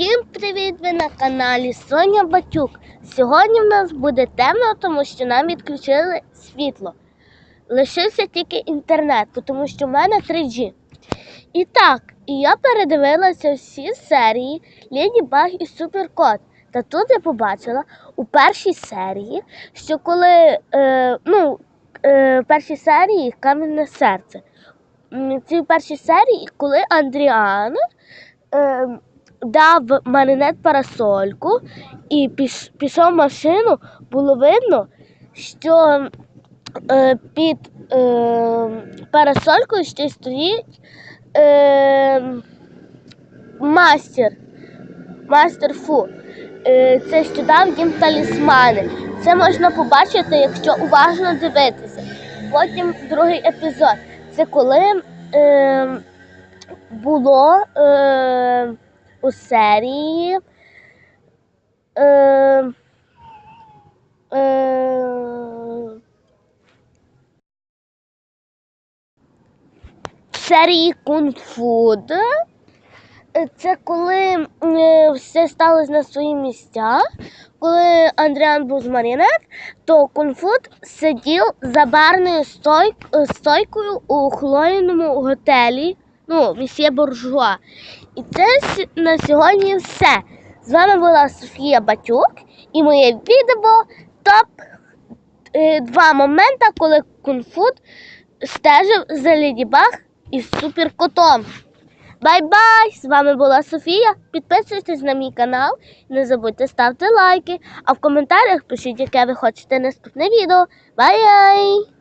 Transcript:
Всім привіт! Ви на каналі Соня Батюк. Сьогодні в нас буде темно, тому що нам відключили світло. Лишився тільки інтернет, тому що в мене 3G. І так, я передивилася всі серії Леді Баг і Суперкот. Та тут я побачила у першій серії, що коли е, ну, е, першій серії Кам'яне серце. В цій першій серії, коли Андріан е, дав маринет парасольку і піш, пішов в машину, було видно, що е, під е, парасолькою ще стоїть е, мастер. Мастер Фу. Е, це що дав їм талісмани. Це можна побачити, якщо уважно дивитися. Потім другий епізод. Це коли е, було е, у серії. Е, е, серії Кунг-Фуд. Е, Це коли е, все сталося на свої місця. Коли Андріан був з Марінет, то Кунфуд сидів за барною е, стойкою у хлоїному готелі, ну, місьє Буржуа. І це на сьогодні все. З вами була Софія Батюк і моє відео топ е, моменти, коли Кунфуд стежив за Леді Баг із суперкотом. Бай-бай! З вами була Софія. Підписуйтесь на мій канал, не забудьте ставити лайки, а в коментарях пишіть, яке ви хочете наступне відео. Бай-бай!